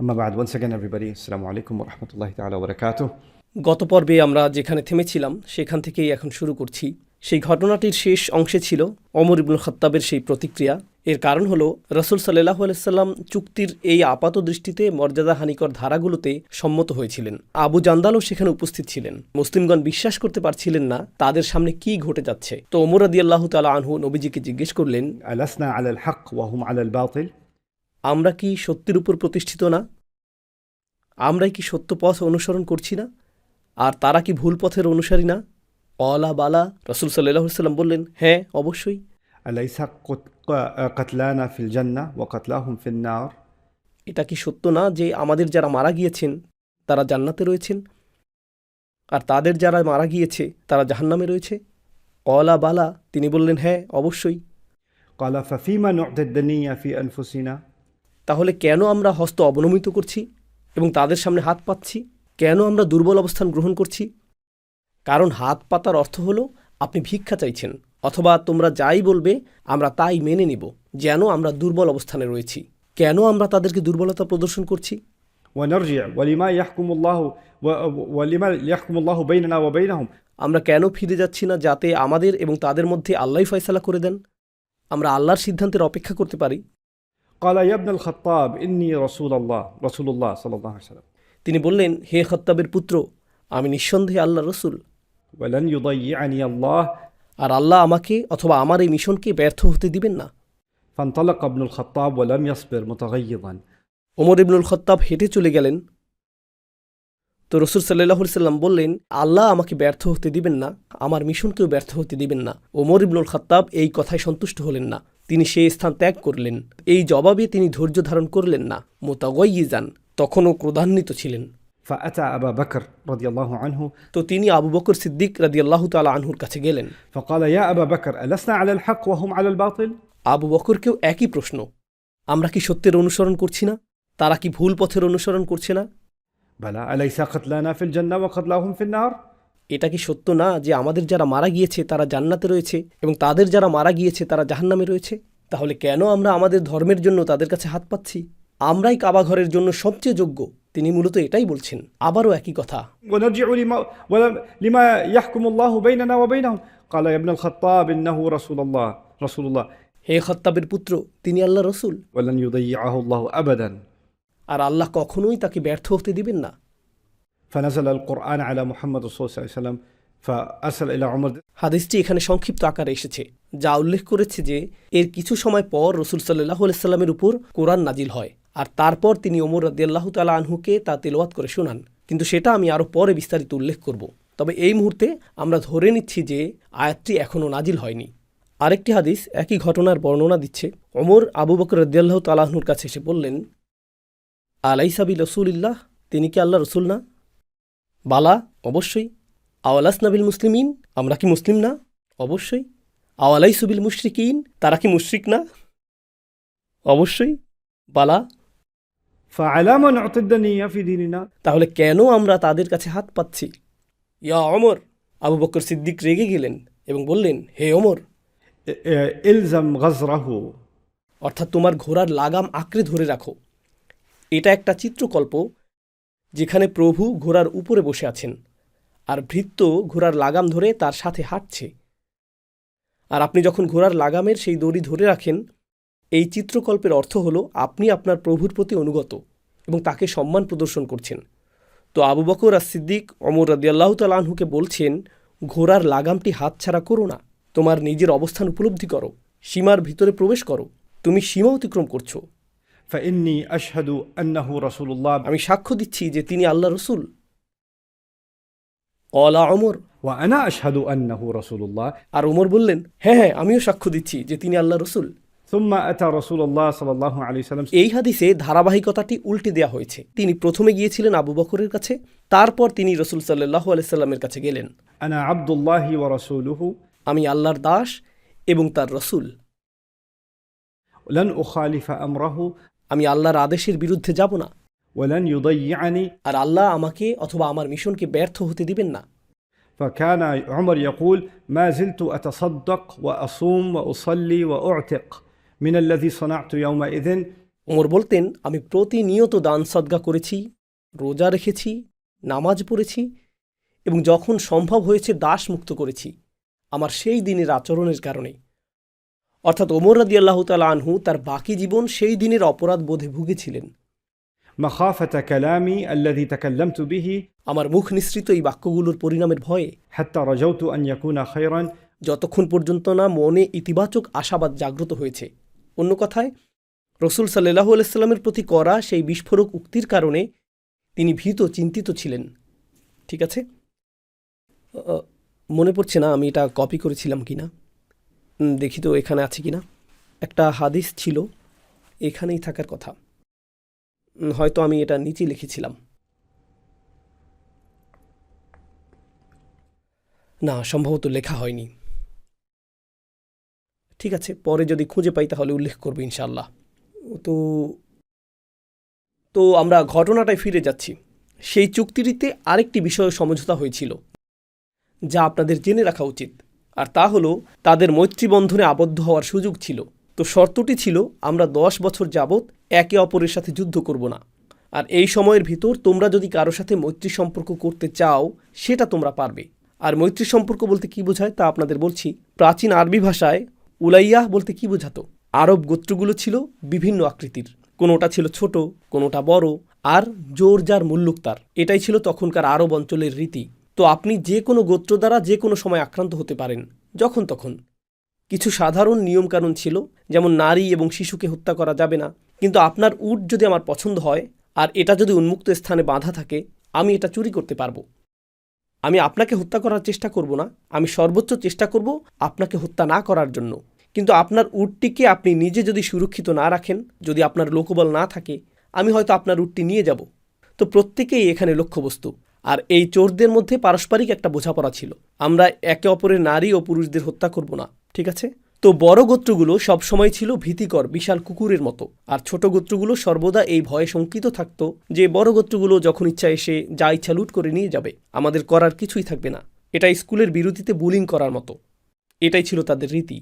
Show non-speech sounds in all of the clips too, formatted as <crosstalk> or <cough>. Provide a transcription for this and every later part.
বাদ once again আলাইকুম রহমতুল্লাহ তাআলা গত পর্বে আমরা যেখানে থেমেছিলাম সেখান থেকেই এখন শুরু করছি। সেই ঘটনাটির শেষ অংশে ছিল অমর ইবুল খত্তাবের সেই প্রতিক্রিয়া। এর কারণ হল রসুল সাল্লাহ আলাইসাল্লাম চুক্তির এই আপাত দৃষ্টিতে মর্যাদা হানিকর ধারাগুলোতে সম্মত হয়েছিলেন। আবু জান্দালও সেখানে উপস্থিত ছিলেন। মুসলিমগণ বিশ্বাস করতে পারছিলেন না তাদের সামনে কি ঘটে যাচ্ছে। তো ওমর আদি আল্লাহ তালা আনহু নবীজিকে জিজ্ঞেস করলেন ওয়াহুম আমরা কি সত্যের উপর প্রতিষ্ঠিত না? আমরাই কি সত্য পথ অনুসরণ করছি না? আর তারা কি ভুল পথের অনুসারী না? অলা বালা রসুল সাল্লাহ সাল্লাম বললেন হ্যাঁ অবশ্যই। এটা কি সত্য না যে আমাদের যারা মারা গিয়েছেন তারা জান্নাতে রয়েছেন? আর তাদের যারা মারা গিয়েছে তারা জাহান্নামে রয়েছে? অলা বালা তিনি বললেন হ্যাঁ অবশ্যই। কলা ফাফিমা নদ্দানিয়া ফি আনফুসিনা? তাহলে কেন আমরা হস্ত অবনমিত করছি এবং তাদের সামনে হাত পাচ্ছি কেন আমরা দুর্বল অবস্থান গ্রহণ করছি কারণ হাত পাতার অর্থ হলো আপনি ভিক্ষা চাইছেন অথবা তোমরা যাই বলবে আমরা তাই মেনে নিব যেন আমরা দুর্বল অবস্থানে রয়েছি কেন আমরা তাদেরকে দুর্বলতা প্রদর্শন করছি ونرجع ولما يحكم الله و- ولما يحكم الله بيننا وبينهم আমরা কেন ফিরে যাচ্ছি না যাতে আমাদের এবং তাদের মধ্যে আল্লাহ ফয়সালা করে দেন আমরা আল্লাহর সিদ্ধান্তের অপেক্ষা করতে পারি কালা ইয়াবনাল খত্তাব ইন্নি রসুল আল্লাহ রসুল্লাহ সাল্লাহ সাল্লাম তিনি বললেন হে খত্তাবের পুত্র আমি নিঃসন্দেহে আল্লাহ রসুল। ওয়ালান ইউদাই আনি আর আল্লাহ আমাকে অথবা আমার এই মিশনকে ব্যর্থ হতে দিবেন না। ফান্তালাক আবনুল খত্তাব ওয়ালাম ইয়াসবের মোতাগাইয়ান ওমর ইবনুল খত্তাব হেঁটে চলে গেলেন। তো রসুল সাল্লাহ সাল্লাম বললেন আল্লাহ আমাকে ব্যর্থ হতে দিবেন না আমার মিশনকেও ব্যর্থ হতে দিবেন না ওমর ইবনুল খত্তাব এই কথায় সন্তুষ্ট হলেন না তিনি সেই স্থান ত্যাগ করলেন এই জবাবে তিনি ধৈর্য ধারণ করলেন না মোতাগইজান তখনও ক্রোধান্বিত ছিলেন فأتى أبا بكر رضي الله عنه তো তিনি আবু বকর সিদ্দিক রাদি আল্লাহ তালা আনহুর কাছে গেলেন فقال يا أبا بكر ألسنا على الحق وهم على الباطل؟ আবু বকরকেও একই প্রশ্ন আমরা কি সত্যের অনুসরণ করছি না তারা কি ভুল পথের অনুসরণ করছে না ফিল এটা কি সত্য না যে আমাদের যারা মারা গিয়েছে তারা জান্নাতে রয়েছে এবং তাদের যারা মারা গিয়েছে তারা জাহান্নামে রয়েছে? তাহলে কেন আমরা আমাদের ধর্মের জন্য তাদের কাছে হাত পাচ্ছি? আমরাই কাবাঘরের জন্য সবচেয়ে যোগ্য তিনি মূলত এটাই বলছেন। আবারও একই কথা। হে খত্তাবের পুত্র তিনি আল্লাহ রসুল। আর আল্লাহ কখনোই তাকে ব্যর্থ হতে দিবেন না। ফানাজাল আল কোরআন আলা মোহাম্মদ সাল্লাম হাদিসটি এখানে সংক্ষিপ্ত আকারে এসেছে যা উল্লেখ করেছে যে এর কিছু সময় পর রসুল সাল্লাহ সাল্লামের উপর কোরআন নাজিল হয় আর তারপর তিনি ওমর রাদিয়াল্লাহ তালা আনহুকে তা তেলোয়াত করে শোনান। কিন্তু সেটা আমি আরও পরে বিস্তারিত উল্লেখ করব। তবে এই মুহূর্তে আমরা ধরে নিচ্ছি যে আয়াতটি এখনও নাজিল হয়নি। আরেকটি হাদিস একই ঘটনার বর্ণনা দিচ্ছে। ওমর আবু বকর রদিয়াল্লাহ তালাহনুর কাছে এসে বললেন আলাইসাবি রসুলিল্লাহ? তিনি কি আল্লাহ রসুল না? বালা অবশ্যই। আওয়ালাস নাবিল মুসলিমিন? আমরা কি মুসলিম না? অবশ্যই। আওয়ালাই সুবিল মুশরিকিন? তারা কি মুশরিক না? অবশ্যই। বালা। তাহলে কেন আমরা তাদের কাছে হাত পাচ্ছি ইয়া অমর আবু বকর সিদ্দিক রেগে গেলেন এবং বললেন হে অমর এলজাম অর্থাৎ তোমার ঘোড়ার লাগাম আঁকড়ে ধরে রাখো। এটা একটা চিত্রকল্প যেখানে প্রভু ঘোড়ার উপরে বসে আছেন আর ভৃত্য ঘোড়ার লাগাম ধরে তার সাথে হাঁটছে। আর আপনি যখন ঘোড়ার লাগামের সেই দড়ি ধরে রাখেন, এই চিত্রকল্পের অর্থ হলো আপনি আপনার প্রভুর প্রতি অনুগত এবং তাকে সম্মান প্রদর্শন করছেন। তো আবু বকর আর সিদ্দিক অমর রাদিয়াল্লাহ তালাহুকে বলছেন, ঘোড়ার লাগামটি হাতছাড়া করো না। তোমার নিজের অবস্থান উপলব্ধি করো। সীমার ভিতরে প্রবেশ করো। তুমি সীমা অতিক্রম করছ। فإني أشهد أنه رسول الله আমি সাক্ষ্য দিচ্ছি যে তিনি আল্লাহ রসুল অলা অমর وأنا أشهد أنه رسول الله আর ওমর বললেন হ্যাঁ হ্যাঁ আমিও সাক্ষ্য দিচ্ছি যে তিনি আল্লাহ রসুল ثم أتى رسول الله صلى الله عليه وسلم এই হাদিসে ধারাবাহিকতাটি উল্টে দেয়া হয়েছে তিনি প্রথমে গিয়েছিলেন আবু বকরের কাছে তারপর তিনি রসুল সাল্লাহ আলাইসাল্লামের কাছে গেলেন أنا عبد الله ورسوله আমি আল্লাহর দাস এবং তার রসুল لن أخالف أمره আমি আল্লাহর আদেশের বিরুদ্ধে যাব না ولن يضيعني আর আল্লাহ আমাকে অথবা আমার মিশনকে ব্যর্থ হতে দিবেন না فكان عمر يقول ما زلت أتصدق وأصوم وأصلي وأعتق من الذي صنعت يومئذ ওমর বলতেন আমি প্রতিনিয়ত দান সদ্গা করেছি রোজা রেখেছি নামাজ পড়েছি এবং যখন সম্ভব হয়েছে দাস মুক্ত করেছি আমার সেই দিনের আচরণের কারণে অর্থাৎ ওমর রাদি আল্লাহ তাল আনহু তার বাকি জীবন সেই দিনের অপরাধ বোধে ভুগেছিলেন। আমার মুখ নিঃসৃত এই বাক্যগুলোর পরিণামের ভয়ে যতক্ষণ পর্যন্ত না মনে ইতিবাচক আশাবাদ জাগ্রত হয়েছে। অন্য কথায় রসুল সাল্লাহ আলাইস্লামের প্রতি করা সেই বিস্ফোরক উক্তির কারণে তিনি ভীত চিন্তিত ছিলেন। ঠিক আছে? মনে পড়ছে না আমি এটা কপি করেছিলাম কিনা? দেখি তো এখানে আছে কি না একটা হাদিস ছিল, এখানেই থাকার কথা। হয়তো আমি এটা নিচে লিখেছিলাম। না, সম্ভবত লেখা হয়নি। ঠিক আছে, পরে যদি খুঁজে পাই তাহলে উল্লেখ করব ইনশাল্লাহ তো তো আমরা ঘটনাটায় ফিরে যাচ্ছি। সেই চুক্তিটিতে আরেকটি বিষয় সমঝোতা হয়েছিল, যা আপনাদের জেনে রাখা উচিত। আর তা হলো, তাদের মৈত্রী বন্ধনে আবদ্ধ হওয়ার সুযোগ ছিল। তো শর্তটি ছিল, আমরা দশ বছর যাবৎ একে অপরের সাথে যুদ্ধ করব না। আর এই সময়ের ভিতর তোমরা যদি কারও সাথে মৈত্রী সম্পর্ক করতে চাও, সেটা তোমরা পারবে। আর মৈত্রী সম্পর্ক বলতে কি বোঝায় তা আপনাদের বলছি। প্রাচীন আরবি ভাষায় উলাইয়াহ বলতে কি বোঝাতো? আরব গোত্রগুলো ছিল বিভিন্ন আকৃতির। কোনোটা ছিল ছোট, কোনোটা বড়, আর জোর যার মুল্লুক তার এটাই ছিল তখনকার আরব অঞ্চলের রীতি। তো আপনি যে কোনো গোত্র দ্বারা যে কোনো সময় আক্রান্ত হতে পারেন, যখন তখন। কিছু সাধারণ নিয়মকানুন ছিল, যেমন নারী এবং শিশুকে হত্যা করা যাবে না, কিন্তু আপনার উট যদি আমার পছন্দ হয়, আর এটা যদি উন্মুক্ত স্থানে বাঁধা থাকে, আমি এটা চুরি করতে পারব। আমি আপনাকে হত্যা করার চেষ্টা করব না, আমি সর্বোচ্চ চেষ্টা করব আপনাকে হত্যা না করার জন্য। কিন্তু আপনার উটটিকে আপনি নিজে যদি সুরক্ষিত না রাখেন, যদি আপনার লোকবল না থাকে, আমি হয়তো আপনার উটটি নিয়ে যাব। তো প্রত্যেকেই এখানে লক্ষ্যবস্তু। আর এই চোরদের মধ্যে পারস্পরিক একটা বোঝাপড়া ছিল। আমরা একে অপরের নারী ও পুরুষদের হত্যা করব না, ঠিক আছে? তো বড় গোত্রগুলো সবসময় ছিল ভীতিকর, বিশাল কুকুরের মতো। আর ছোট গোত্রগুলো সর্বদা এই ভয়ে শঙ্কিত থাকতো যে বড় গোত্রগুলো যখন ইচ্ছা এসে যা ইচ্ছা লুট করে নিয়ে যাবে, আমাদের করার কিছুই থাকবে না। এটা স্কুলের বিরতিতে বুলিং করার মতো। এটাই ছিল তাদের রীতি।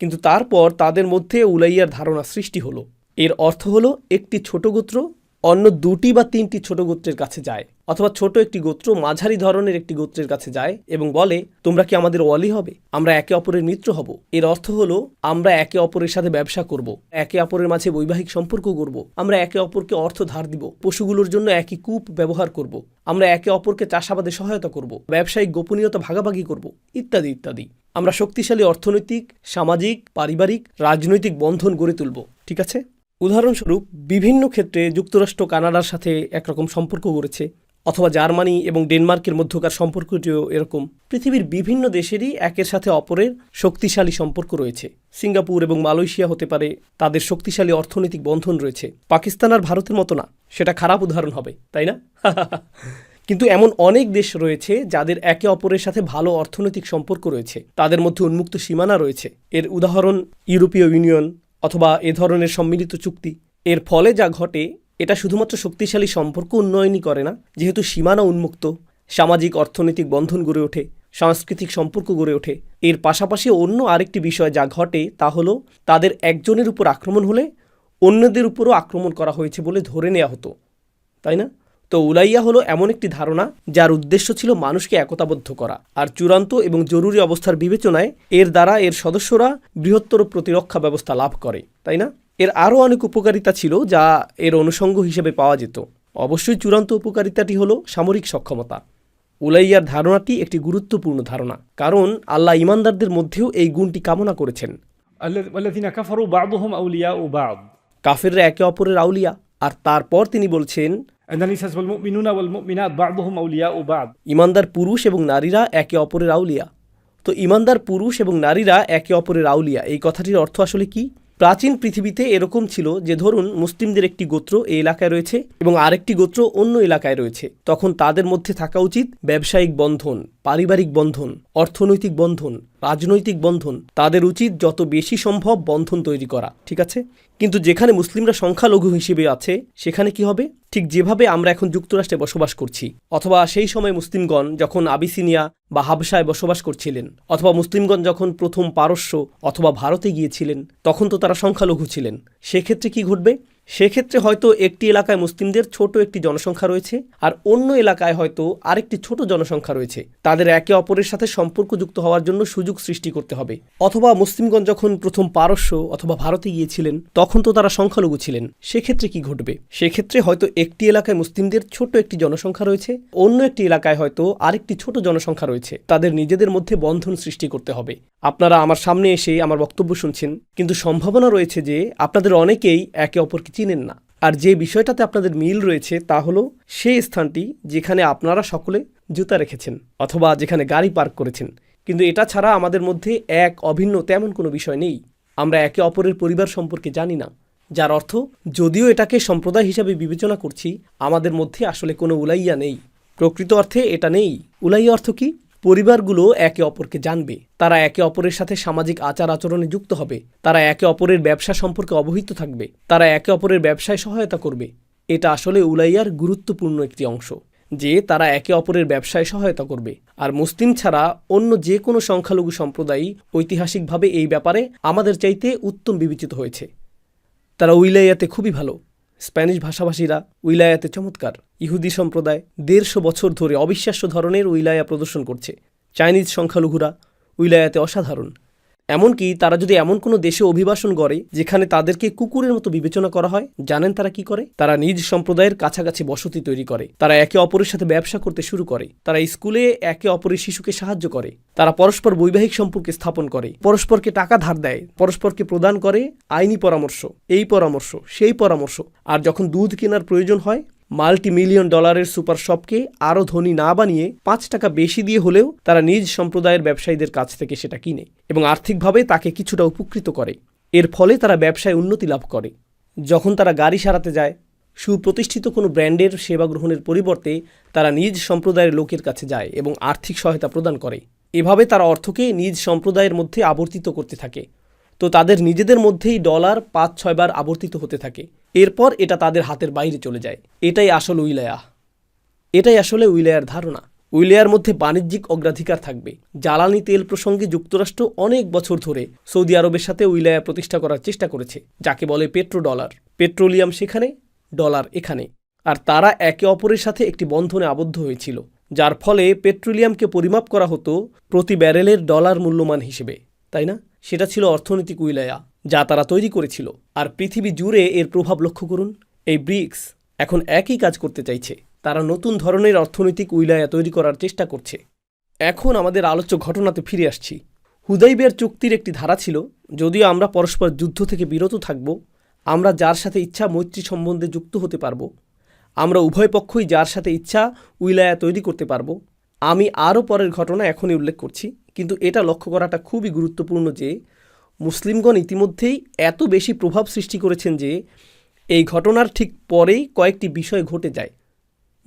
কিন্তু তারপর তাদের মধ্যে উলাইয়ার ধারণা সৃষ্টি হলো। এর অর্থ হলো একটি ছোট গোত্র অন্য দুটি বা তিনটি ছোট গোত্রের কাছে যায়। অথবা ছোট একটি গোত্র মাঝারি ধরনের একটি গোত্রের কাছে যায় এবং বলে, তোমরা কি আমাদের ওয়ালি হবে? আমরা একে অপরের মিত্র হব। এর অর্থ হলো, আমরা একে অপরের সাথে ব্যবসা করব, একে অপরের মাঝে বৈবাহিক সম্পর্ক করব আমরা একে অপরকে অর্থ ধার দিব, পশুগুলোর জন্য একই কূপ ব্যবহার করব, আমরা একে অপরকে চাষাবাদে সহায়তা করব, ব্যবসায়িক গোপনীয়তা ভাগাভাগি করব, ইত্যাদি ইত্যাদি। আমরা শক্তিশালী অর্থনৈতিক, সামাজিক, পারিবারিক, রাজনৈতিক বন্ধন গড়ে তুলব, ঠিক আছে? উদাহরণস্বরূপ, বিভিন্ন ক্ষেত্রে যুক্তরাষ্ট্র কানাডার সাথে একরকম সম্পর্ক গড়েছে। অথবা জার্মানি এবং ডেনমার্কের মধ্যকার সম্পর্কটিও এরকম। পৃথিবীর বিভিন্ন দেশেরই একের সাথে অপরের শক্তিশালী সম্পর্ক রয়েছে। সিঙ্গাপুর এবং মালয়েশিয়া হতে পারে, তাদের শক্তিশালী অর্থনৈতিক বন্ধন রয়েছে। পাকিস্তান আর ভারতের মতো না, সেটা খারাপ উদাহরণ হবে, তাই না? <laughs> কিন্তু এমন অনেক দেশ রয়েছে যাদের একে অপরের সাথে ভালো অর্থনৈতিক সম্পর্ক রয়েছে। তাদের মধ্যে উন্মুক্ত সীমানা রয়েছে। এর উদাহরণ, ইউরোপীয় ইউনিয়ন অথবা এ ধরনের সম্মিলিত চুক্তি। এর ফলে যা ঘটে এটা শুধুমাত্র শক্তিশালী সম্পর্ক উন্নয়নই করে না, যেহেতু সীমানা উন্মুক্ত, সামাজিক অর্থনৈতিক বন্ধন গড়ে ওঠে, সাংস্কৃতিক সম্পর্ক গড়ে ওঠে। এর পাশাপাশি অন্য আরেকটি বিষয় যা ঘটে তা হলো তাদের একজনের উপর আক্রমণ হলে অন্যদের উপরও আক্রমণ করা হয়েছে বলে ধরে নেওয়া হতো, তাই না? তো উলাইয়া হলো এমন একটি ধারণা যার উদ্দেশ্য ছিল মানুষকে একতাবদ্ধ করা আর চূড়ান্ত এবং জরুরি অবস্থার বিবেচনায় এর দ্বারা এর সদস্যরা বৃহত্তর প্রতিরক্ষা ব্যবস্থা লাভ করে, তাই না? এর আরও অনেক উপকারিতা ছিল যা এর অনুষঙ্গ হিসেবে পাওয়া যেত। অবশ্যই চূড়ান্ত উপকারিতাটি হল সামরিক সক্ষমতা। উলাইয়ার ধারণাটি একটি গুরুত্বপূর্ণ ধারণা কারণ আল্লাহ ইমানদারদের মধ্যেও এই গুণটি কামনা করেছেন। কাফেররা একে অপরের আউলিয়া আর তারপর তিনি বলছেন ইমানদার পুরুষ এবং নারীরা একে অপরের আউলিয়া। তো ইমানদার পুরুষ এবং নারীরা একে অপরের আউলিয়া এই কথাটির অর্থ আসলে কি? প্রাচীন পৃথিবীতে এরকম ছিল যে ধরুন মুসলিমদের একটি গোত্র এই এলাকায় রয়েছে এবং আরেকটি গোত্র অন্য এলাকায় রয়েছে। তখন তাদের মধ্যে থাকা উচিত ব্যবসায়িক বন্ধন, পারিবারিক বন্ধন, অর্থনৈতিক বন্ধন, রাজনৈতিক বন্ধন। তাদের উচিত যত বেশি সম্ভব বন্ধন তৈরি করা, ঠিক আছে? কিন্তু যেখানে মুসলিমরা সংখ্যালঘু হিসেবে আছে, সেখানে কি হবে? ঠিক যেভাবে আমরা এখন যুক্তরাষ্ট্রে বসবাস করছি, অথবা সেই সময় মুসলিমগণ যখন আবিসিনিয়া বা হাবসায় বসবাস করছিলেন, অথবা মুসলিমগণ যখন প্রথম পারস্য অথবা ভারতে গিয়েছিলেন, তখন তো তারা সংখ্যালঘু ছিলেন। সেক্ষেত্রে কি ঘটবে? সেক্ষেত্রে হয়তো একটি এলাকায় মুসলিমদের ছোট একটি জনসংখ্যা রয়েছে আর অন্য এলাকায় হয়তো আরেকটি ছোট জনসংখ্যা রয়েছে। তাদের একে অপরের সাথে সম্পর্কযুক্ত হওয়ার জন্য সুযোগ সৃষ্টি করতে হবে। অথবা মুসলিমগঞ্জ যখন প্রথম পারস্য অথবা ভারতে গিয়েছিলেন, তখন তো তারা সংখ্যালঘু ছিলেন। সেক্ষেত্রে কি ঘটবে? সেক্ষেত্রে হয়তো একটি এলাকায় মুসলিমদের ছোট একটি জনসংখ্যা রয়েছে, অন্য একটি এলাকায় হয়তো আরেকটি ছোট জনসংখ্যা রয়েছে। তাদের নিজেদের মধ্যে বন্ধন সৃষ্টি করতে হবে। আপনারা আমার সামনে এসে আমার বক্তব্য শুনছেন, কিন্তু সম্ভাবনা রয়েছে যে আপনাদের অনেকেই একে অপরকে চিনেন না। আর যে বিষয়টাতে আপনাদের মিল রয়েছে তা হলো সেই স্থানটি যেখানে আপনারা সকলে জুতা রেখেছেন অথবা যেখানে গাড়ি পার্ক করেছেন। কিন্তু এটা ছাড়া আমাদের মধ্যে এক অভিন্ন তেমন কোনো বিষয় নেই। আমরা একে অপরের পরিবার সম্পর্কে জানি না। যার অর্থ, যদিও এটাকে সম্প্রদায় হিসাবে বিবেচনা করছি, আমাদের মধ্যে আসলে কোনো উলাইয়া নেই। প্রকৃত অর্থে এটা নেই। উলাইয়া অর্থ কি? পরিবারগুলো একে অপরকে জানবে। তারা একে অপরের সাথে সামাজিক আচার আচরণে যুক্ত হবে। তারা একে অপরের ব্যবসা সম্পর্কে অবহিত থাকবে। তারা একে অপরের ব্যবসায় সহায়তা করবে। এটা আসলে উলাইয়ার গুরুত্বপূর্ণ একটি অংশ, যে তারা একে অপরের ব্যবসায় সহায়তা করবে। আর মুসলিম ছাড়া অন্য যে কোনো সংখ্যালঘু সম্প্রদায় ঐতিহাসিকভাবে এই ব্যাপারে আমাদের চাইতে উত্তম বিবেচিত হয়েছে। তারা উইলাইয়াতে খুবই ভালো। স্প্যানিশ ভাষাভাষীরা উইলায়াতে চমৎকার। ইহুদি সম্প্রদায় দেড়শো বছর ধরে অবিশ্বাস্য ধরনের উইলায়া প্রদর্শন করছে। চাইনিজ সংখ্যালঘুরা উইলায়াতে অসাধারণ। এমনকি তারা যদি এমন কোনো দেশে অভিবাসন করে যেখানে তাদেরকে কুকুরের মতো বিবেচনা করা হয়, জানেন তারা কি করে? তারা নিজ সম্প্রদায়ের কাছাকাছি বসতি তৈরি করে। তারা একে অপরের সাথে ব্যবসা করতে শুরু করে। তারা স্কুলে একে অপরের শিশুকে সাহায্য করে। তারা পরস্পর বৈবাহিক সম্পর্ক স্থাপন করে। পরস্পরকে টাকা ধার দেয়। পরস্পরকে প্রদান করে আইনি পরামর্শ। এই পরামর্শ, সেই পরামর্শ। আর যখন দুধ কেনার প্রয়োজন হয় মাল্টি মিলিয়ন ডলারের সুপার শপকে আরও ধনী না বানিয়ে পাঁচ টাকা বেশি দিয়ে হলেও তারা নিজ সম্প্রদায়ের ব্যবসায়ীদের কাছ থেকে সেটা কিনে এবং আর্থিকভাবে তাকে কিছুটা উপকৃত করে। এর ফলে তারা ব্যবসায় উন্নতি লাভ করে। যখন তারা গাড়ি সারাতে যায়, সুপ্রতিষ্ঠিত কোনো ব্র্যান্ডের সেবা গ্রহণের পরিবর্তে তারা নিজ সম্প্রদায়ের লোকের কাছে যায় এবং আর্থিক সহায়তা প্রদান করে। এভাবে তারা অর্থকে নিজ সম্প্রদায়ের মধ্যে আবর্তিত করতে থাকে। তো তাদের নিজেদের মধ্যেই ডলার পাঁচ ছয়বার আবর্তিত হতে থাকে। এরপর এটা তাদের হাতের বাইরে চলে যায়। এটাই আসল উইলায়া। এটাই আসলে উইলায়ার ধারণা। উইলায়ার মধ্যে বাণিজ্যিক অগ্রাধিকার থাকবে। জ্বালানি তেল প্রসঙ্গে যুক্তরাষ্ট্র অনেক বছর ধরে সৌদি আরবের সাথে উইলায়া প্রতিষ্ঠা করার চেষ্টা করেছে, যাকে বলে পেট্রো ডলার পেট্রোলিয়াম সেখানে, ডলার এখানে। আর তারা একে অপরের সাথে একটি বন্ধনে আবদ্ধ হয়েছিল, যার ফলে পেট্রোলিয়ামকে পরিমাপ করা হতো প্রতি ব্যারেলের ডলার মূল্যমান হিসেবে, তাই না? সেটা ছিল অর্থনৈতিক উইলায়া, যা তারা তৈরি করেছিল। আর পৃথিবী জুড়ে এর প্রভাব লক্ষ্য করুন, এই ব্রিক্স এখন একই কাজ করতে চাইছে। তারা নতুন ধরনের অর্থনৈতিক উইলায়া তৈরি করার চেষ্টা করছে। এখন আমাদের আলোচ্য ঘটনাতে ফিরে আসছি। হুদাইবের চুক্তির একটি ধারা ছিল, যদিও আমরা পরস্পর যুদ্ধ থেকে বিরত থাকব, আমরা যার সাথে ইচ্ছা মৈত্রী সম্বন্ধে যুক্ত হতে পারব, আমরা উভয় পক্ষই যার সাথে ইচ্ছা উইলায়া তৈরি করতে পারব। আমি আরও পরের ঘটনা এখনই উল্লেখ করছি, কিন্তু এটা লক্ষ্য করাটা খুবই গুরুত্বপূর্ণ যে মুসলিমগণ ইতিমধ্যেই এত বেশি প্রভাব সৃষ্টি করেছেন যে এই ঘটনার ঠিক পরেই কয়েকটি বিষয় ঘটে যায়।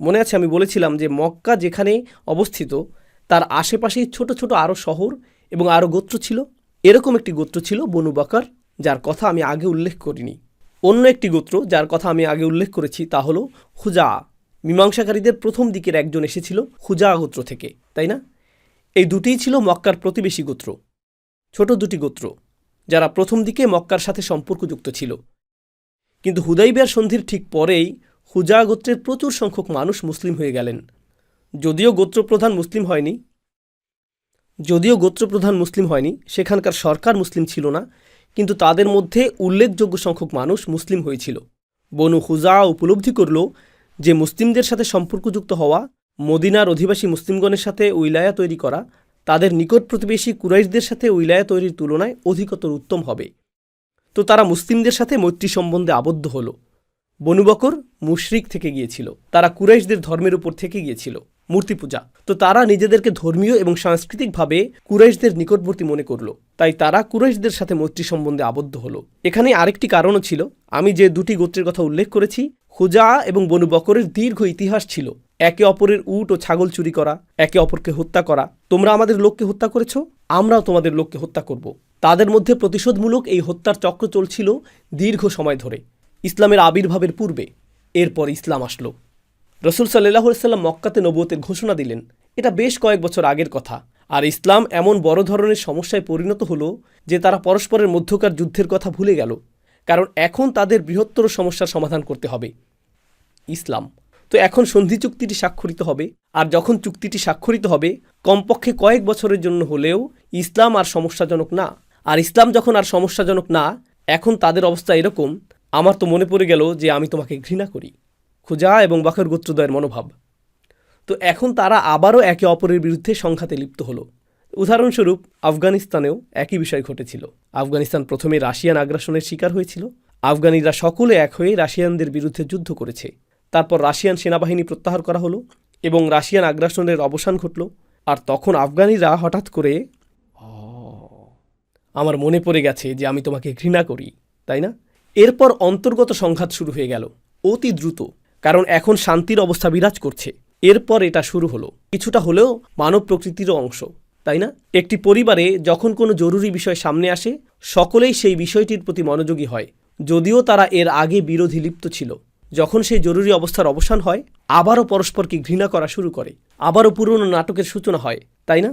মনে আছে, আমি বলেছিলাম যে মক্কা যেখানে অবস্থিত, তার আশেপাশেই ছোট ছোট আরও শহর এবং আরও গোত্র ছিল। এরকম একটি গোত্র ছিল বনু বকর, যার কথা আমি আগে উল্লেখ করিনি। অন্য একটি গোত্র, যার কথা আমি আগে উল্লেখ করেছি, তা হলো হুজা। মীমাংসাকারীদের প্রথম দিকের একজন এসেছিল হুজা গোত্র থেকে, তাই না? এই দুটিই ছিল মক্কার প্রতিবেশী গোত্র, ছোট দুটি গোত্র। যারা প্রথম দিকে মক্কার সাথে সম্পর্কযুক্ত ছিল। কিন্তু হুদাইবিয়ার সন্ধির ঠিক পরেই হুজা গোত্রের প্রচুর সংখ্যক মানুষ মুসলিম হয়ে গেলেন। যদিও গোত্রপ্রধান মুসলিম হয়নি, যদিও গোত্রপ্রধান মুসলিম হয়নি, সেখানকার সরকার মুসলিম ছিল না, কিন্তু তাদের মধ্যে উল্লেখযোগ্য সংখ্যক মানুষ মুসলিম হয়েছিল। বনু হুজা উপলব্ধি করল যে মুসলিমদের সাথে সম্পর্কযুক্ত হওয়া মদিনার অধিবাসী মুসলিমগণের সাথে উইলায়া তৈরি করা তাদের নিকট প্রতিবেশী কুরাইশদের সাথে উইলায়া তৈরির তুলনায় অধিকতর উত্তম হবে। তো তারা মুসলিমদের সাথে মৈত্রী সম্বন্ধে আবদ্ধ হল। বনুবকর মুশরিক থেকে গিয়েছিল। তারা কুরাইশদের ধর্মের উপর থেকে গিয়েছিল। মূর্তি পূজা। তো তারা নিজেদেরকে ধর্মীয় এবং সাংস্কৃতিকভাবে কুরাইশদের নিকটবর্তী মনে করল। তাই তারা কুরাইশদের সাথে মৈত্রী সম্বন্ধে আবদ্ধ হলো। এখানে আরেকটি কারণও ছিল। আমি যে দুটি গোত্রের কথা উল্লেখ করেছি হুজা এবং বনু বকরের দীর্ঘ ইতিহাস ছিল। একে অপরের উট ও ছাগল চুরি করা, একে অপরকে হত্যা করা। তোমরা আমাদের লোককে হত্যা করেছ? আমরাও তোমাদের লোককে হত্যা করব। তাদের মধ্যে প্রতিশোধমূলক এই হত্যার চক্র চলছিল দীর্ঘ সময় ধরে। ইসলামের আবির্ভাবের পূর্বে এরপর ইসলাম আসলো। রসুল সাল্লাহ সাল্লাম মক্কাতে নবুয়তের ঘোষণা দিলেন, এটা বেশ কয়েক বছর আগের কথা। আর ইসলাম এমন বড় ধরনের সমস্যায় পরিণত হলো যে তারা পরস্পরের মধ্যকার যুদ্ধের কথা ভুলে গেল। কারণ এখন তাদের বৃহত্তর সমস্যার সমাধান করতে হবে। ইসলাম। তো এখন সন্ধি চুক্তিটি স্বাক্ষরিত হবে। আর যখন চুক্তিটি স্বাক্ষরিত হবে, কমপক্ষে কয়েক বছরের জন্য হলেও ইসলাম আর সমস্যাজনক না। আর ইসলাম যখন আর সমস্যাজনক না, এখন তাদের অবস্থা এরকম, আমার তো মনে পড়ে গেল যে আমি তোমাকে ঘৃণা করি। খুজা এবং বাকর গোত্রদয়ের মনোভাব। তো এখন তারা আবারও একে অপরের বিরুদ্ধে সংঘাতে লিপ্ত হলো। উদাহরণস্বরূপ, আফগানিস্তানেও একই বিষয় ঘটেছিল। আফগানিস্তান প্রথমে রাশিয়ান আগ্রাসনের শিকার হয়েছিল। আফগানিরা সকলে এক হয়ে রাশিয়ানদের বিরুদ্ধে যুদ্ধ করেছে। তারপর রাশিয়ান সেনাবাহিনী প্রত্যাহার করা হলো এবং রাশিয়ান আগ্রাসনের অবসান ঘটল। আর তখন আফগানিরা হঠাৎ করে আমার মনে পড়ে গেছে যে আমি তোমাকে ঘৃণা করি, তাই না? এরপর অন্তর্গত সংঘাত শুরু হয়ে গেল, অতি দ্রুত, কারণ এখন শান্তির অবস্থা বিরাজ করছে। এরপর এটা শুরু হলো। কিছুটা হলেও মানব প্রকৃতিরও অংশ। তাই না? একটি পরিবারে যখন কোনো জরুরি বিষয় সামনে আসে, সকলেই সেই বিষয়টির প্রতি মনোযোগী হয়। যদিও তারা এর আগে বিরোধী লিপ্ত ছিল। যখন সেই জরুরি অবস্থার অবসান হয়, আবারও পরস্পরকে ঘৃণা করা শুরু করে। আবারও পুরনো নাটকের সূচনা হয়, তাই না?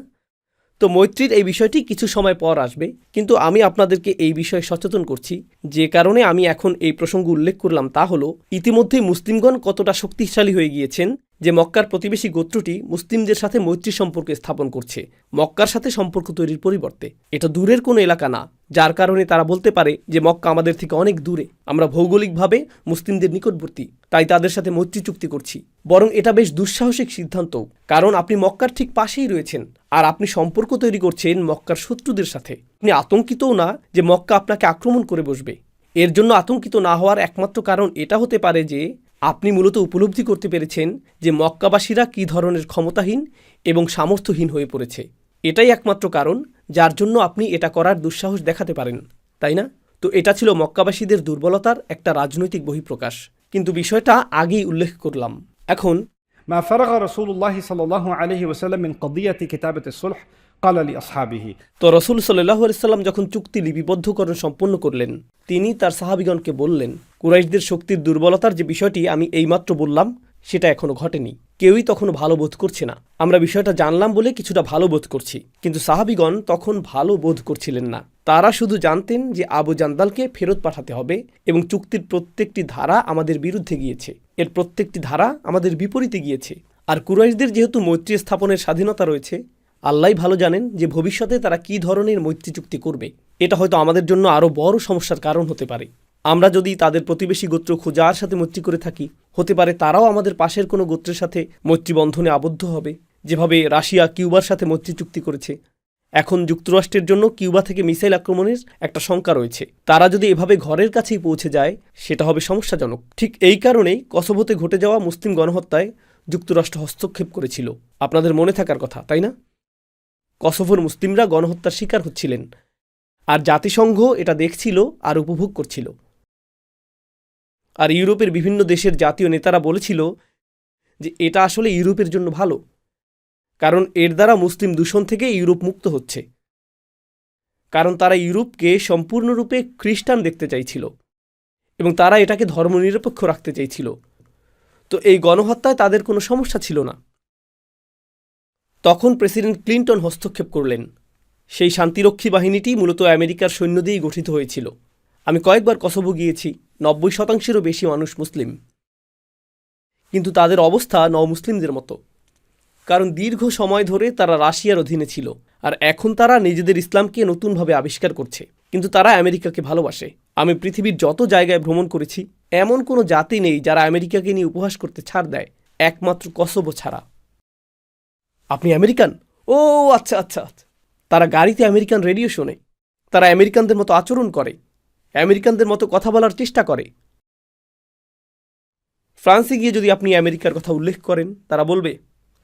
তো মৈত্রীর এই বিষয়টি কিছু সময় পর আসবে, কিন্তু আমি আপনাদেরকে এই বিষয়ে সচেতন করছি। যে কারণে আমি এখন এই প্রসঙ্গ উল্লেখ করলাম তা হলো, ইতিমধ্যে মুসলিমগণ কতটা শক্তিশালী হয়ে গিয়েছেন যে মক্কার প্রতিবেশী গোত্রটি মুসলিমদের সাথে মৈত্রী সম্পর্ক স্থাপন করছে। মক্কার সাথে সম্পর্ক তৈরির পরিবর্তে। এটা দূরের কোনো এলাকা না, যার কারণে তারা বলতে পারে যে মক্কা আমাদের থেকে অনেক দূরে। আমরা ভৌগোলিকভাবে মুসলিমদের নিকটবর্তী, তাই তাদের সাথে মৈত্রী চুক্তি করছি। বরং এটা বেশ দুঃসাহসিক সিদ্ধান্ত কারণ আপনি মক্কার ঠিক পাশেই রয়েছেন, আর আপনি সম্পর্ক তৈরি করছেন মক্কার শত্রুদের সাথে। আপনি আতঙ্কিতও না যে মক্কা আপনাকে আক্রমণ করে বসবে। এর জন্য আতঙ্কিত না হওয়ার একমাত্র কারণ এটা হতে পারে যে আপনি মূলত উপলব্ধি করতে পেরেছেন যে মক্কাবাসীরা কী ধরনের ক্ষমতাহীন এবং সামর্থ্যহীন হয়ে পড়েছে এটাই একমাত্র কারণ যার জন্য আপনি এটা করার দুঃসাহস দেখাতে পারেন তাই না তো এটা ছিল মক্কাবাসীদের দুর্বলতার একটা রাজনৈতিক বহিঃপ্রকাশ কিন্তু বিষয়টা আগেই উল্লেখ করলাম এখন ما فرغ رسول الله صلى الله عليه وسلم من قضية كتابة الصلح قال لأصحابه তো রসুল সাল্লাহ সাল্লাম যখন চুক্তি লিপিবদ্ধকরণ সম্পন্ন করলেন তিনি তার সাহাবিগণকে বললেন কুরাইশদের শক্তির দুর্বলতার যে বিষয়টি আমি এইমাত্র বললাম, সেটা এখনও ঘটেনি। কেউই তখনও ভালো বোধ করছে না। আমরা বিষয়টা জানলাম বলে কিছুটা ভালো বোধ করছি, কিন্তু সাহাবিগণ তখন ভালো বোধ করছিলেন না। তারা শুধু জানতেন যে আবু জান্দালকে ফেরত পাঠাতে হবে এবং চুক্তির প্রত্যেকটি ধারা আমাদের বিরুদ্ধে গিয়েছে। এর প্রত্যেকটি ধারা আমাদের বিপরীতে গিয়েছে। আর কুরাইশদের যেহেতু মৈত্রী স্থাপনের স্বাধীনতা রয়েছে আল্লাহ ভালো জানেন যে ভবিষ্যতে তারা কী ধরনের মৈত্রী চুক্তি করবে। এটা হয়তো আমাদের জন্য আরও বড় সমস্যার কারণ হতে পারে। আমরা যদি তাদের প্রতিবেশী গোত্র খোঁজার সাথে মৈত্রী করে থাকি, হতে পারে তারাও আমাদের পাশের কোনো গোত্রের সাথে মৈত্রী বন্ধনে আবদ্ধ হবে, যেভাবে রাশিয়া কিউবার সাথে মৈত্রী চুক্তি করেছে। এখন যুক্তরাষ্ট্রের জন্য কিউবা থেকে মিসাইল আক্রমণের একটা শঙ্কা রয়েছে। তারা যদি এভাবে ঘরের কাছেই পৌঁছে যায়, সেটা হবে সমস্যাজনক। ঠিক এই কারণেই কসোভোতে ঘটে যাওয়া মুসলিম গণহত্যায় যুক্তরাষ্ট্র হস্তক্ষেপ করেছিল। আপনাদের মনে থাকার কথা, তাই না? কসোভোর মুসলিমরা গণহত্যার শিকার হচ্ছিলেন। আর জাতিসংঘ এটা দেখছিল আর উপভোগ করছিল। আর ইউরোপের বিভিন্ন দেশের জাতীয় নেতারা বলেছিল যে এটা আসলে ইউরোপের জন্য ভালো, কারণ এর দ্বারা মুসলিম দূষণ থেকে ইউরোপ মুক্ত হচ্ছে। কারণ তারা ইউরোপকে সম্পূর্ণরূপে খ্রিস্টান দেখতে চাইছিল এবং তারা এটাকে ধর্মনিরপেক্ষ রাখতে চাইছিল। তো এই গণহত্যায় তাদের কোনো সমস্যা ছিল না। তখন প্রেসিডেন্ট ক্লিন্টন হস্তক্ষেপ করলেন। সেই শান্তিরক্ষী বাহিনীটি মূলত আমেরিকার সৈন্য দিয়েই গঠিত হয়েছিল। আমি কয়েকবার কসবো গিয়েছি। নব্বই শতাংশেরও বেশি মানুষ মুসলিম। কিন্তু তাদের অবস্থা ন মুসলিমদের মতো। কারণ দীর্ঘ সময় ধরে তারা রাশিয়ার অধীনে ছিল, আর এখন তারা নিজেদের ইসলামকে নতুনভাবে আবিষ্কার করছে। কিন্তু তারা আমেরিকাকে ভালোবাসে। আমি পৃথিবীর যত জায়গায় ভ্রমণ করেছি, এমন কোনো জাতি নেই যারা আমেরিকাকে নিয়ে উপহাস করতে ছাড় দেয়, একমাত্র কসবো ছাড়া। আপনি আমেরিকান? ও আচ্ছা আচ্ছা আচ্ছা। তারা গাড়িতে আমেরিকান রেডিও শোনে। তারা আমেরিকানদের মতো আচরণ করে। আমেরিকানদের মতো কথা বলার চেষ্টা করে। ফ্রান্সে গিয়ে যদি আপনি আমেরিকার কথা উল্লেখ করেন, তারা বলবে,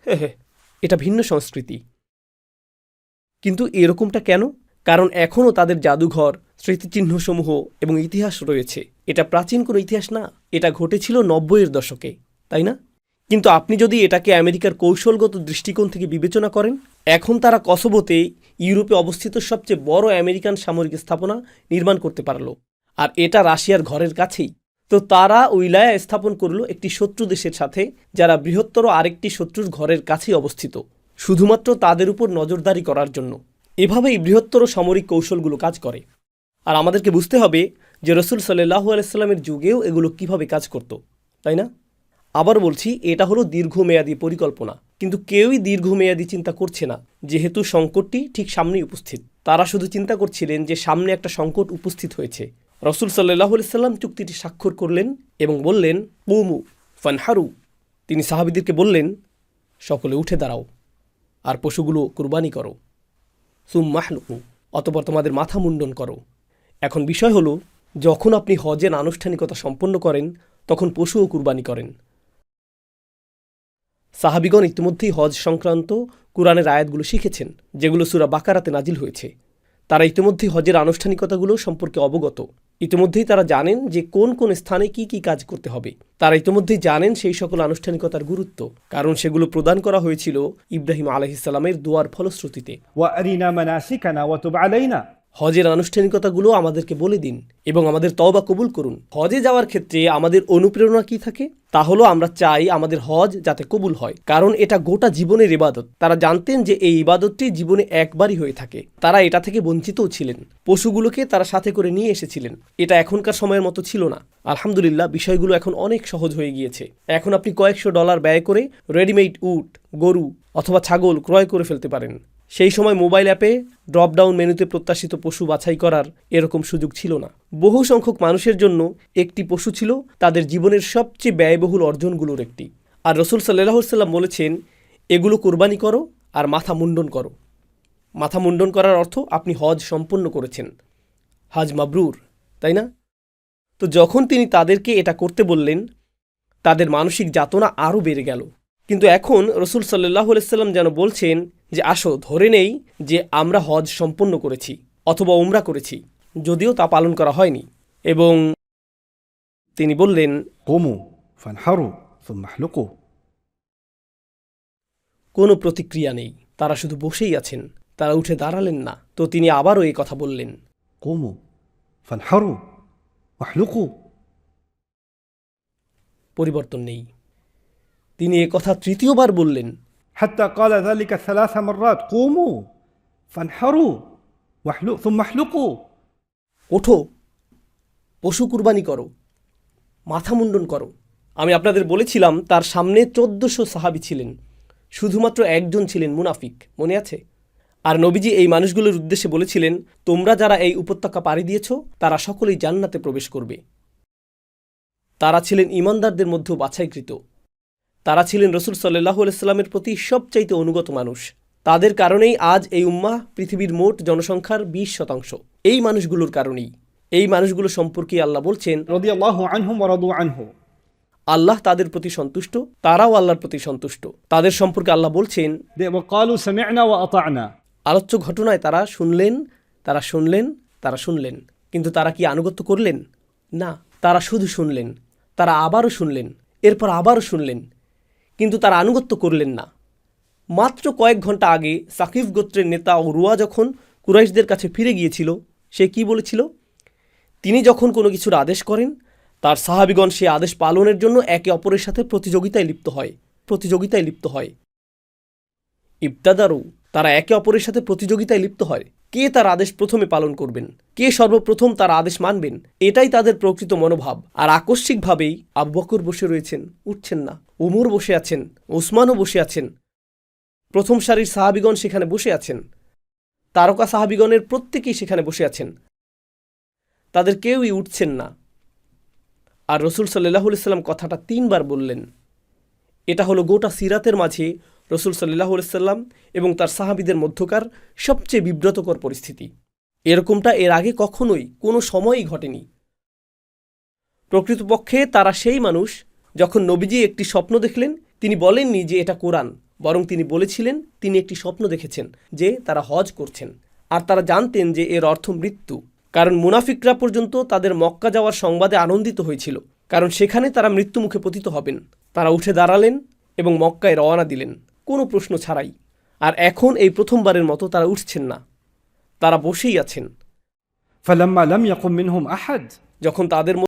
হে হে, এটা ভিন্ন সংস্কৃতি। কিন্তু এরকমটা কেন? কারণ এখনও তাদের জাদুঘর, স্মৃতিচিহ্নসমূহ এবং ইতিহাস রয়েছে। এটা প্রাচীন কোনো ইতিহাস না, এটা ঘটেছিল নব্বইয়ের দশকে, তাই না? কিন্তু আপনি যদি এটাকে আমেরিকার কৌশলগত দৃষ্টিকোণ থেকে বিবেচনা করেন এখন তারা কসবোতে ইউরোপে অবস্থিত সবচেয়ে বড় আমেরিকান সামরিক স্থাপনা নির্মাণ করতে পারল। আর এটা রাশিয়ার ঘরের কাছেই। তো তারা উইলায়া স্থাপন করল একটি শত্রু দেশের সাথে, যারা বৃহত্তর আরেকটি শত্রুর ঘরের কাছেই অবস্থিত। শুধুমাত্র তাদের উপর নজরদারি করার জন্য। এভাবেই বৃহত্তর সামরিক কৌশলগুলো কাজ করে। আর আমাদেরকে বুঝতে হবে যে রসুল সাল্লাহু আলাইস্লামের যুগেও এগুলো কীভাবে কাজ করত। তাই না? আবার বলছি, এটা হলো দীর্ঘমেয়াদী পরিকল্পনা। কিন্তু কেউই দীর্ঘমেয়াদী চিন্তা করছে না, যেহেতু সংকটটি ঠিক সামনেই উপস্থিত। তারা শুধু চিন্তা করছিলেন যে সামনে একটা সংকট উপস্থিত হয়েছে। রসুল সাল্লাহ সাল্লাম চুক্তিটি স্বাক্ষর করলেন এবং বললেন, কুমু ফানহারু। তিনি সাহাবিদেরকে বললেন, সকলে উঠে দাঁড়াও আর পশুগুলো কুরবানি করো। সুম মাহলুকু অতপর তোমাদের মাথা মুন্ডন করো। এখন বিষয় হলো, যখন আপনি হজের আনুষ্ঠানিকতা সম্পন্ন করেন, তখন পশুও কুরবানি করেন। সাহাবিগণ ইতিমধ্যেই হজ সংক্রান্ত কোরআনের আয়াতগুলো শিখেছেন যেগুলো সুরা বাকারাতে নাজিল হয়েছে। তারা ইতিমধ্যেই হজের আনুষ্ঠানিকতাগুলো সম্পর্কে অবগত। ইতিমধ্যেই তারা জানেন যে কোন কোন স্থানে কি কি কাজ করতে হবে। তারা ইতিমধ্যেই জানেন সেই সকল আনুষ্ঠানিকতার গুরুত্ব কারণ সেগুলো প্রদান করা হয়েছিল ইব্রাহিম আলহিসাল্লামের দোয়ার ফলশ্রুতিতে। হজের আনুষ্ঠানিকতাগুলো আমাদেরকে বলে দিন এবং আমাদের তওবা কবুল করুন। হজে যাওয়ার ক্ষেত্রে আমাদের অনুপ্রেরণা কি থাকে? তা হলো আমরা চাই আমাদের হজ যাতে কবুল হয়। কারণ এটা গোটা জীবনের ইবাদত। তারা জানতেন যে এই ইবাদতটি জীবনে একবারই হয়ে থাকে। তারা এটা থেকে বঞ্চিতও ছিলেন। পশুগুলোকে তারা সাথে করে নিয়ে এসেছিলেন। এটা এখনকার সময়ের মতো ছিল না। আলহামদুলিল্লাহ, বিষয়গুলো এখন অনেক সহজ হয়ে গিয়েছে। এখন আপনি কয়েকশো ডলার ব্যয় করে রেডিমেড উট, গরু অথবা ছাগল ক্রয় করে ফেলতে পারেন। সেই সময় মোবাইল অ্যাপে ড্রপডাউন মেনুতে প্রত্যাশিত পশু বাছাই করার এরকম সুযোগ ছিল না। বহু সংখ্যক মানুষের জন্য একটি পশু ছিল তাদের জীবনের সবচেয়ে ব্যয়বহুল অর্জনগুলোর একটি। আর রসুল সাল্লাহ সাল্লাম বলেছেন, এগুলো কোরবানি করো আর মাথা মুন্ডন করো। মাথা মুন্ডন করার অর্থ আপনি হজ সম্পন্ন করেছেন। হাজ মাবরুর, তাই না? তো যখন তিনি তাদেরকে এটা করতে বললেন, তাদের মানসিক যাতনা আরও বেড়ে গেল। কিন্তু এখন রসুল সাল্লাহ সাল্লাম যেন বলছেন যে আসো ধরে নেই যে আমরা হজ সম্পূর্ণ করেছি অথবা উমরা করেছি যদিও তা পালন করা হয়নি। এবং তিনি বললেন কমু ফানহারু মাহলুকু কোনো প্রতিক্রিয়া নেই তারা শুধু বসেই আছেন তারা উঠে দাঁড়ালেন না। তো তিনি আবারও এই কথা বললেন কমু ফানহারু মাহলুকু পরিবর্তন নেই। তিনি কথা তৃতীয়বার বললেন حتى قال ذلك ثلاث مرات قوموا فانحروا واحلقوا ثم احلقوا ওঠো পশু কুরবানি করো মাথা মুন্ডন করো আমি আপনাদের বলেছিলাম তার সামনে চোদ্দশো সাহাবি ছিলেন শুধুমাত্র একজন ছিলেন মুনাফিক মনে আছে আর নবীজি এই মানুষগুলোর উদ্দেশ্যে বলেছিলেন তোমরা যারা এই উপত্যকা পাড়ি দিয়েছ তারা সকলেই জান্নাতে প্রবেশ করবে তারা ছিলেন ইমানদারদের মধ্যেও বাছাইকৃত তারা ছিলেন রসুল সাল্লাহ ইসলামের প্রতি সবচাইতে অনুগত মানুষ। তাদের কারণেই আজ এই উম্মাহ পৃথিবীর মোট জনসংখ্যার বিশ শতাংশ। এই মানুষগুলোর কারণেই। এই মানুষগুলো সম্পর্কে আল্লাহ বলছেন আল্লাহ তাদের প্রতি সন্তুষ্ট তারাও আল্লাহর প্রতি সন্তুষ্ট। তাদের সম্পর্কে আল্লাহ বলছেন আলোচ্য ঘটনায় তারা শুনলেন তারা শুনলেন তারা শুনলেন। কিন্তু তারা কি আনুগত্য করলেন? না তারা শুধু শুনলেন তারা আবারও শুনলেন এরপর আবারও শুনলেন। কিন্তু তারা আনুগত্য করলেন না। মাত্র কয়েক ঘণ্টা আগে সাকিফ গোত্রের নেতা ও রুয়া যখন কুরাইশদের কাছে ফিরে গিয়েছিল, সে কি বলেছিল? তিনি যখন কোনো কিছুর আদেশ করেন, তার সাহাবিগণ সে আদেশ পালনের জন্য একে অপরের সাথে প্রতিযোগিতায় লিপ্ত হয়, প্রতিযোগিতায় লিপ্ত হয়। ইবতাদারু, তারা একে অপরের সাথে প্রতিযোগিতায় লিপ্ত হয়। কে তার আদেশ প্রথমে পালন করবেন? কে সর্বপ্রথম তার আদেশ মানবেন? এটাই তাদের প্রকৃত মনোভাব। আর আকস্মিকভাবেই আবু বকর বসে রয়েছেন। উঠছেন না। উমর বসে আছেন। ওসমানও বসে আছেন। প্রথম সারির সাহাবিগণ সেখানে বসে আছেন। তারকা সাহাবিগণের প্রত্যেকেই সেখানে বসে আছেন। তাদের কেউই উঠছেন না। আর রসুল সাল্লাহ সাল্লাম কথাটা তিনবার বললেন। এটা হলো গোটা সিরাতের মাঝে রসুল সাল্লাহ সাল্লাম এবং তার সাহাবিদের মধ্যকার সবচেয়ে বিব্রতকর পরিস্থিতি। এরকমটা এর আগে কখনোই কোনো সময়ই ঘটেনি। প্রকৃতপক্ষে তারা সেই মানুষ যখন নবীজি একটি স্বপ্ন দেখলেন, তিনি বলেননি যে এটা কোরআন, বরং তিনি বলেছিলেন তিনি একটি স্বপ্ন দেখেছেন যে তারা হজ করছেন। আর তারা জানতেন যে এর অর্থ মৃত্যু। কারণ মুনাফিকরা পর্যন্ত তাদের মক্কা যাওয়ার সংবাদে আনন্দিত হয়েছিল। কারণ সেখানে তারা মৃত্যুমুখে পতিত হবেন। তারা উঠে দাঁড়ালেন এবং মক্কায় রওনা দিলেন। কোনো প্রশ্ন ছাড়াই। আর এখন এই প্রথমবারের মতো তারা উঠছেন না। তারা বসেই আছেন। যখন তাদের